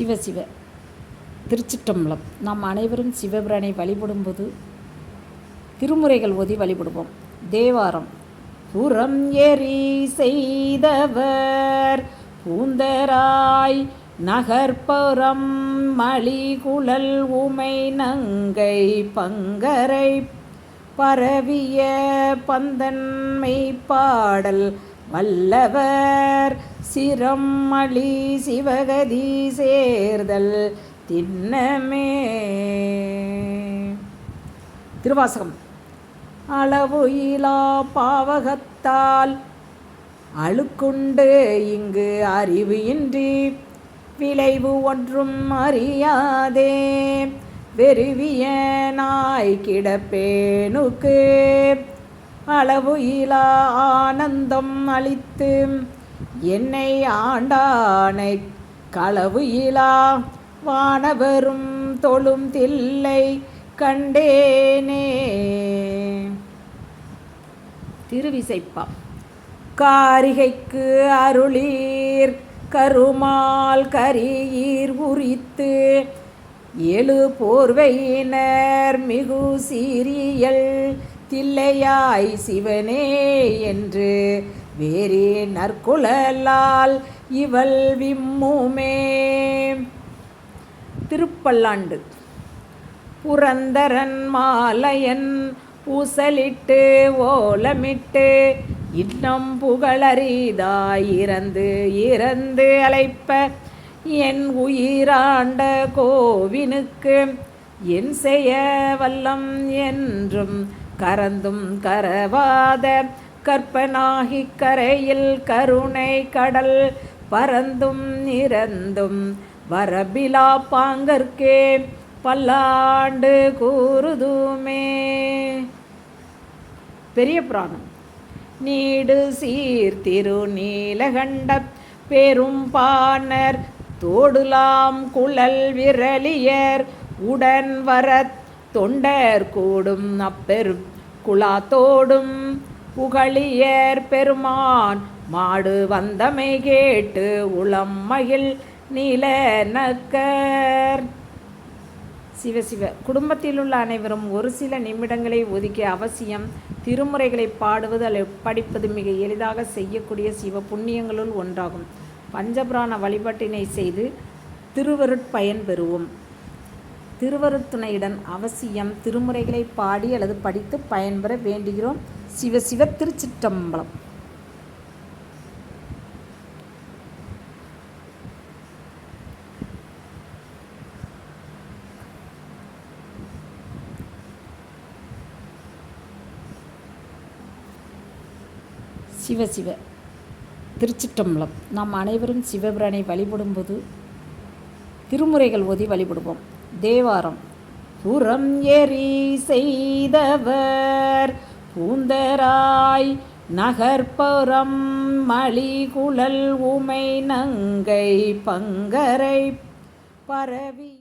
சிவ சிவ. திருச்சிற்றம்பலம். நாம் அனைவரும் சிவபிரானை வழிபடும்போது திருமுறைகள் ஓதி வழிபடுவோம். தேவாரம். புறம் எரி செய்தவர் பூந்தராய் நகர்ப்புறம் மலிகுழல் உமை நங்கை பங்கரை பரவிய பந்தன்மை பாடல் வல்லவர் சிரம்மளி சிவகதி சேர்தல் திண்ணமே. திருவாசகம். அளவு இலா பாவகத்தால் அழுக்குண்டு இங்கு அறிவு இன்றி விளைவு ஒன்றும் அறியாதே. வெறுவிய நாய் கிடப்பேனுக்கு அளவு இலா ஆனந்தம் அளித்து என்னை ஆண்டானை களவு இலா. வானவரும் தொழும் தில்லை கண்டேனே. திருவிசைப்பா. காரிகைக்கு அருளீர் கருமால் கரியீர் உரித்து எழு போர்வையினர் மிகு சீரியல் தில்லையாய் சிவனே என்று வேறே நற்குழலால் இவள் விம்முமே. திருப்பல்லாண்டு. புரந்தரன் மாலையன் பூசலிட்டு ஓலமிட்டு இன்னம் புகழறிதாய் இறந்து இறந்து அழைப்ப என் உயிராண்ட கோவினுக்கு என் செய்ய வல்லம் என்றும் கரந்தும் கரவாத கற்பனாகி கரையில் கருணை கடல் பறந்தும் இறந்தும் வரபிலா பாங்கற்கே பல்லாண்டு கூறுதுமே. பெரிய புராணம். நீடு சீர் திரு நீலகண்ட பெரும் பாணர் தோடுலாம் குழல் விரலியர் உடன் வர தொண்டர் கூடும் அப்பெரும் குலாத்தோடும் புகழியர் பெருமான் மாடு வந்தமை கேட்டு உளம் மகிழ் நீல நக்கர் சிவசிவ குடும்பத்தில் உள்ள அனைவரும் ஒரு சில நிமிடங்களை ஒதுக்கிய அவசியம் திருமுறைகளை பாடுவது அல்லது படிப்பது மிக எளிதாக செய்யக்கூடிய சிவ புண்ணியங்களுள் ஒன்றாகும். பஞ்சபிராண வழிபாட்டினை செய்து திருவருட்பயன் பெறுவோம். திருவருத்துணையுடன் அவசியம் திருமுறைகளை பாடி அல்லது படித்து பயன்பெற வேண்டுகிறோம். சிவசிவ திருச்சிற்றம்பலம். சிவ சிவ திருச்சிற்றம்பலம். நாம் அனைவரும் சிவபிரானை வழிபடும்போது திருமுறைகள் ஓதி வழிபடுவோம். தேவாரம். புறம் எரி செய்தவர் பூந்தராய் நகர்ப்புறம் மலிகுழல் உமை நங்கை பங்கரை பரவி